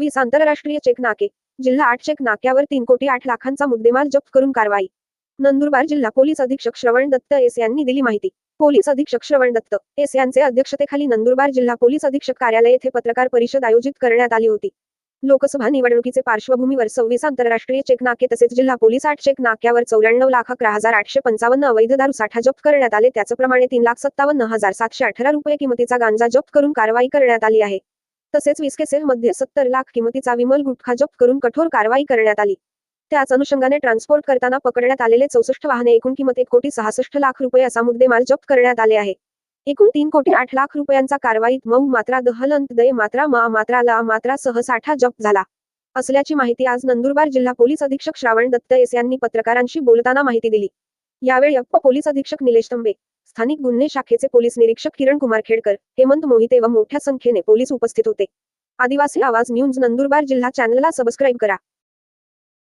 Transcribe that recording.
वीस आंतरराष्ट्रीय चेक नाके जिल्हा आठ चेक नाक्यावर तीन कोटी आठ लाखांचा मुद्देमाल जप्त करून कारवाई. नंदुरबार जिल्हा पोलीस अधीक्षक श्रवण दत्त एस यांनी दिली माहिती. पोलीस अधीक्षक श्रवण दत्त एस यांचे अध्यक्षतेखाली नंदुरबार जिल्हा पोलीस अधीक्षक कार्यालय येथे पत्रकार परिषद आयोजित करण्यात आली होती. लोकसभा निवडणुकीचे पार्श्वभूमीवर सव्वीस आंतरराष्ट्रीय चेक नाके तसेच जिल्हा पोलीस आठ चेक नाक्यावर चौऱ्याण्णव लाख अकरा हजार आठशे पंचावन्न अवैध दारू साठा जप्त करण्यात आले. त्याचप्रमाणे तीन लाख सत्तावन्न हजार सातशे अठरा रुपये किमतीचा गांजा जप्त करून कारवाई करण्यात आली आहे. तसेच वीस केसेसमध्ये सत्तर लाख किमतीचा विमल गुटखा जप्त करून कठोर कारवाई करण्यात आली. त्याच अनुषंगाने ट्रान्सपोर्ट करताना पकडण्यात आलेले चौसष्ट वाहने एकूण किंमत एक कोटी सहासष्ट लाख रुपये असा मुद्देमाल जप्त करण्यात आले आहे. एकूण तीन कोटी आठ लाख रुपयांचा कारवाईत मऊ मात्रा दहलंत दय मात्रा मा मात्रा ला मात्रा सह साठा जप्त झाला. असल्याची माहिती आज नंदुरबार जिल्हा पोलीस अधीक्षक श्रावण दत्त एस यांनी पत्रकारांशी बोलताना माहिती दिली. यावेळी अप्प पोलीस अधीक्षक निलेश तंबे स्थानिक गुन्हे शाखेचे पोलीस निरीक्षक किरण कुमार खेडकर हेमंत मोहिते व मोठ्या संख्येने पोलीस उपस्थित होते. आदिवासी आवाज न्यूज नंदुरबार जिल्हा चॅनलला सबस्क्राईब करा.